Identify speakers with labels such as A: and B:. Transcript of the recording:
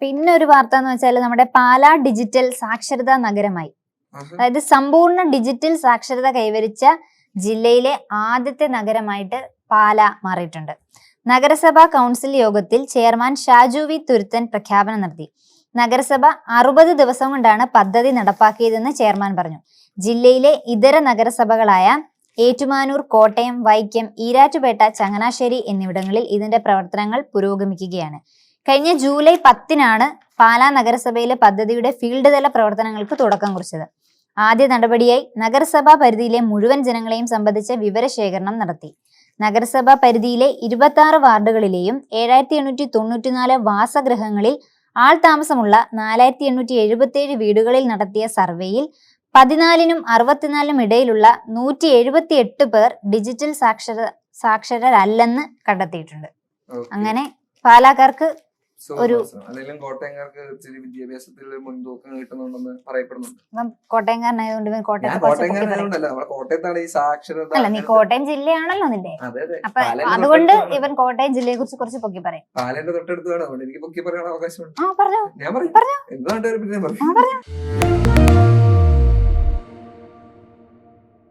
A: പിന്നെ ഒരു വാർത്ത എന്ന് വെച്ചാൽ നമ്മുടെ പാലാ ഡിജിറ്റൽ സാക്ഷരതാ നഗരമായി. അതായത് സമ്പൂർണ ഡിജിറ്റൽ സാക്ഷരത കൈവരിച്ച ജില്ലയിലെ ആദ്യത്തെ നഗരമായിട്ട് പാല മാറിയിട്ടുണ്ട്. നഗരസഭാ കൗൺസിൽ യോഗത്തിൽ ചെയർമാൻ ഷാജു വി തുരുത്തൻ പ്രഖ്യാപനം നടത്തി. നഗരസഭ അറുപത് ദിവസം കൊണ്ടാണ് പദ്ധതി നടപ്പാക്കിയതെന്ന് ചെയർമാൻ പറഞ്ഞു. ജില്ലയിലെ ഇതര നഗരസഭകളായ ഏറ്റുമാനൂർ കോട്ടയം വൈക്കം ഈരാറ്റുപേട്ട ചങ്ങനാശ്ശേരി എന്നിവിടങ്ങളിൽ ഇതിന്റെ പ്രവർത്തനങ്ങൾ പുരോഗമിക്കുകയാണ്. കഴിഞ്ഞ ജൂലൈ പത്തിനാണ് പാലാ നഗരസഭയിലെ പദ്ധതിയുടെ ഫീൽഡ് തല പ്രവർത്തനങ്ങൾക്ക് തുടക്കം കുറിച്ചത്. ആദ്യ നടപടിയായി നഗരസഭാ പരിധിയിലെ മുഴുവൻ ജനങ്ങളെയും സംബന്ധിച്ച വിവരശേഖരണം നടത്തി. നഗരസഭാ പരിധിയിലെ ഇരുപത്തി ആറ് വാർഡുകളിലെയും ഏഴായിരത്തി എണ്ണൂറ്റി തൊണ്ണൂറ്റിനാല് വാസഗൃഹങ്ങളിൽ ആൾ താമസമുള്ള നാലായിരത്തി എണ്ണൂറ്റി എഴുപത്തിയേഴ് വീടുകളിൽ നടത്തിയ സർവേയിൽ പതിനാലിനും അറുപത്തിനാലിനും ഇടയിലുള്ള നൂറ്റി എഴുപത്തി എട്ട് പേർ ഡിജിറ്റൽ സാക്ഷര സാക്ഷരരല്ലെന്ന് കണ്ടെത്തിയിട്ടുണ്ട്. അങ്ങനെ പാലാക്കാർക്ക് ഒരു-
B: കോട്ടയംകാർക്ക് ഇച്ചിരി വിദ്യാഭ്യാസത്തിൽ മുൻതൂക്കം കിട്ടുന്നുണ്ടെന്ന് പറയപ്പെടുന്നുണ്ട്.
A: കോട്ടയംകാരനായതുകൊണ്ട്
B: കോട്ടയത്താണ് ഈ സാക്ഷരത
A: അല്ല നീ കോട്ടയം ജില്ലയാണല്ലോ നിന്റെ. അപ്പൊ അതുകൊണ്ട് ഇവൻ കോട്ടയം ജില്ലയെ കുറിച്ച് കുറച്ച് പൊക്കി പറയും.
B: പാലന്റെ തൊട്ടടുത്ത് വേണം. അതുകൊണ്ട് എനിക്ക് പൊക്കി പറയാൻ അവകാശമുണ്ട്. ഞാൻ പറയും. എന്തുകൊണ്ട് പിന്നെ പറയും?